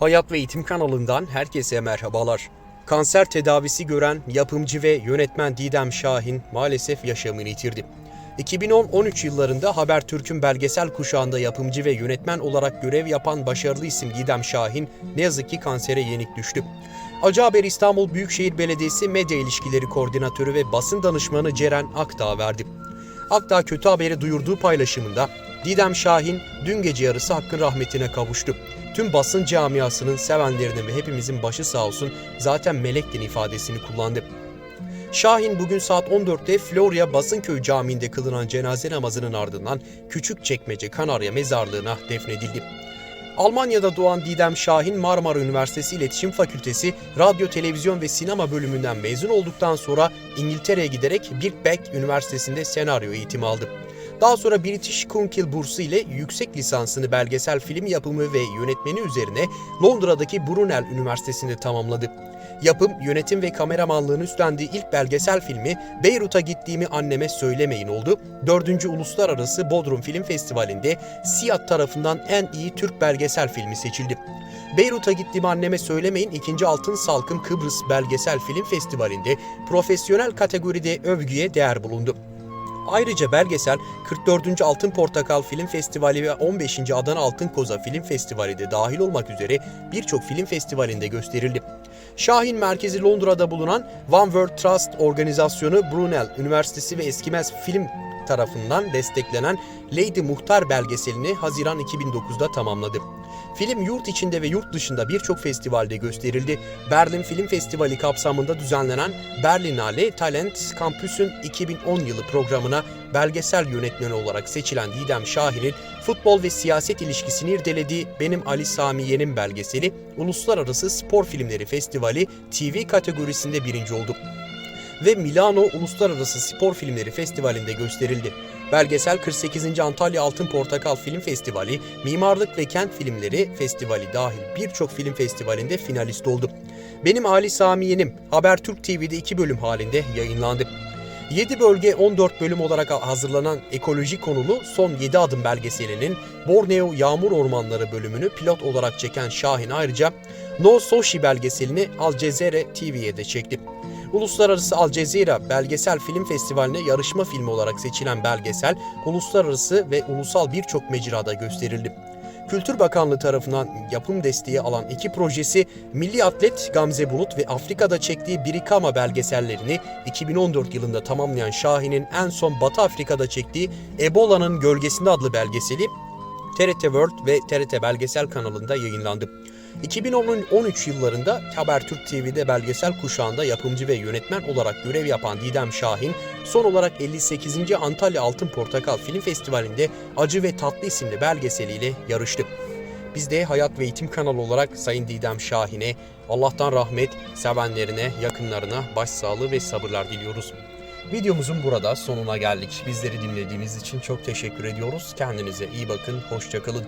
Hayat ve Eğitim kanalından herkese merhabalar. Kanser tedavisi gören yapımcı ve yönetmen Didem Şahin maalesef yaşamını yitirdi. 2010-13 yıllarında Habertürk'ün belgesel kuşağında yapımcı ve yönetmen olarak görev yapan başarılı isim Didem Şahin ne yazık ki kansere yenik düştü. Acı Haber İstanbul Büyükşehir Belediyesi Medya İlişkileri Koordinatörü ve basın danışmanı Ceren Akdağ verdi. Akdağ kötü haberi duyurduğu paylaşımında Didem Şahin dün gece yarısı hakkın rahmetine kavuştu. Tüm basın camiasının sevenlerinin ve hepimizin başı sağ olsun zaten melektin ifadesini kullandı. Şahin bugün saat 14'te Florya Basınköy Camii'nde kılınan cenaze namazının ardından Küçükçekmece Kanarya Mezarlığı'na defnedildi. Almanya'da doğan Didem Şahin Marmara Üniversitesi İletişim Fakültesi Radyo, Televizyon ve Sinema bölümünden mezun olduktan sonra İngiltere'ye giderek Birkbeck Üniversitesi'nde senaryo eğitimi aldı. Daha sonra British Council bursu ile yüksek lisansını belgesel film yapımı ve yönetmeni üzerine Londra'daki Brunel Üniversitesi'nde tamamladı. Yapım, yönetim ve kameramanlığını üstlendiği ilk belgesel filmi Beyrut'a gittiğimi anneme söylemeyin oldu. 4. Uluslararası Bodrum Film Festivali'nde SİAD tarafından en iyi Türk belgesel filmi seçildi. Beyrut'a gittiğimi anneme söylemeyin 2. Altın Salkım Kıbrıs Belgesel Film Festivali'nde profesyonel kategoride övgüye değer bulundu. Ayrıca belgesel 44. Altın Portakal Film Festivali ve 15. Adana Altın Koza Film Festivali de dahil olmak üzere birçok film festivalinde gösterildi. Şahin merkezi Londra'da bulunan One World Trust organizasyonu Brunel Üniversitesi ve Eskimez Film tarafından desteklenen Lady Muhtar belgeselini Haziran 2009'da tamamladı. Film yurt içinde ve yurt dışında birçok festivalde gösterildi. Berlin Film Festivali kapsamında düzenlenen Berlinale Talent Campus'un 2010 yılı programına belgesel yönetmeni olarak seçilen Didem Şahin'in futbol ve siyaset ilişkisini irdelediği Benim Ali Sami Yen'in belgeseli Uluslararası Spor Filmleri Festivali TV kategorisinde birinci oldu ve Milano Uluslararası Spor Filmleri Festivali'nde gösterildi. Belgesel 48. Antalya Altın Portakal Film Festivali, Mimarlık ve Kent Filmleri Festivali dahil birçok film festivalinde finalist oldu. Benim Ali Sami Yenim, Habertürk TV'de iki bölüm halinde yayınlandı. 7 bölge 14 bölüm olarak hazırlanan ekoloji konulu son 7 adım belgeselinin Borneo Yağmur Ormanları bölümünü pilot olarak çeken Şahin ayrıca No Soshi belgeselini Al Cezere TV'ye de çekti. Uluslararası Al Jazeera Belgesel Film Festivali'ne yarışma filmi olarak seçilen belgesel, uluslararası ve ulusal birçok mecrada gösterildi. Kültür Bakanlığı tarafından yapım desteği alan iki projesi Milli Atlet Gamze Bulut ve Afrika'da çektiği Birikama belgesellerini 2014 yılında tamamlayan Şahin'in en son Batı Afrika'da çektiği Ebola'nın Gölgesinde adlı belgeseli TRT World ve TRT Belgesel kanalında yayınlandı. 2013 yıllarında Habertürk TV'de belgesel kuşağında yapımcı ve yönetmen olarak görev yapan Didem Şahin, son olarak 58. Antalya Altın Portakal Film Festivali'nde Acı ve Tatlı isimli belgeseliyle yarıştı. Biz de Hayat ve Eğitim kanalı olarak Sayın Didem Şahin'e Allah'tan rahmet, sevenlerine, yakınlarına başsağlığı ve sabırlar diliyoruz. Videomuzun burada sonuna geldik. Bizleri dinlediğiniz için çok teşekkür ediyoruz. Kendinize iyi bakın, hoşçakalın.